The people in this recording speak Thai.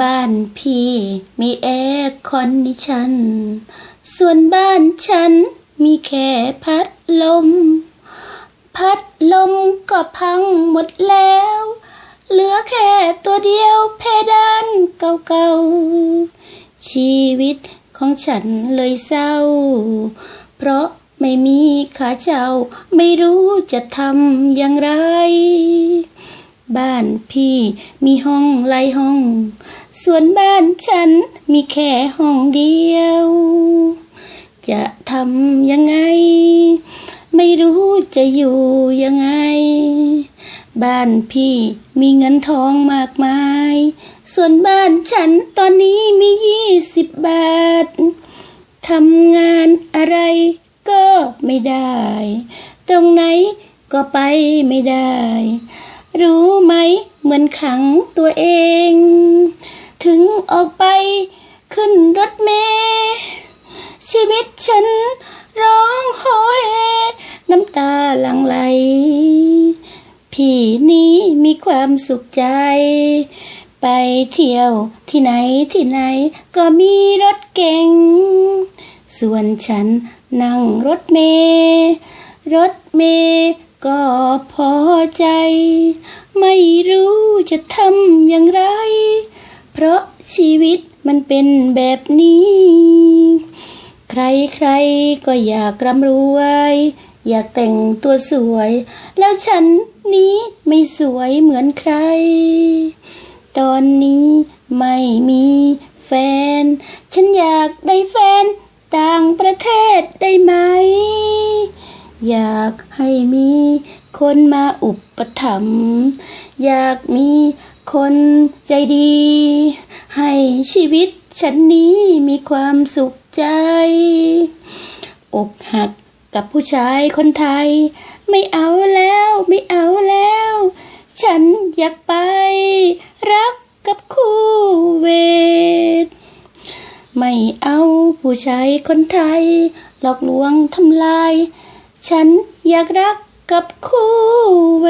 บ้านพี่มีแอร์คอนดิชัน ส่วนบ้านฉันมีแค่พัดลม พัดลมก็พังหมดแล้ว เหลือแค่ตัวเดียวเพดานเก่าๆ ชีวิตของฉันเลยเศร้า เพราะไม่มีค่าเช่าไม่รู้จะทำอย่างไร บ้านพี่มีห้องหลายห้อง ส่วนบ้านฉันมีแค่ห้องเดียว จะทำยังไง ไม่รู้จะอยู่ยังไง บ้านพี่มีเงินทองมากมาย ส่วนบ้านฉันตอนนี้มียี่สิบบาททำงานอะไรก็ไม่ได้ ตรงไหนก็ไปไม่ได้ รู้ไหม เหมือนขังตัวเอง ถึงออกไปขึ้นรถเมล์ชีวิตฉันร้องโหยน้ำตาหลั่งไหล พี่นี้มีความสุขใจ ไปเที่ยวที่ไหนที่ไหนก็มีรถเก๋งส่วนฉันนั่งรถเมล์รถเมล์ ก็พอใจ ไม่รู้จะทำอย่างไร เพราะชีวิตมันเป็นแบบนี้ ใครๆก็อยากร่ำรวย อยากแต่งตัวสวย แล้วฉันนี้ไม่สวยเหมือนใคร ตอนนี้ไม่มีแฟน ฉันอยากได้แฟนต่างประเทศได้ไหม อยากให้มีคนมาอุปถัมภ์อยากมีคนใจดี ให้ชีวิตฉันนี้มีความสุขใจ อกหักกับผู้ชายคนไทย ไม่เอาแล้วไม่เอาแล้ว ฉันอยากไป รักกับคู่เวท ไม่เอาผู้ชายคนไทย หลอกลวงทำลาย ฉันอยากรักกับคู่เว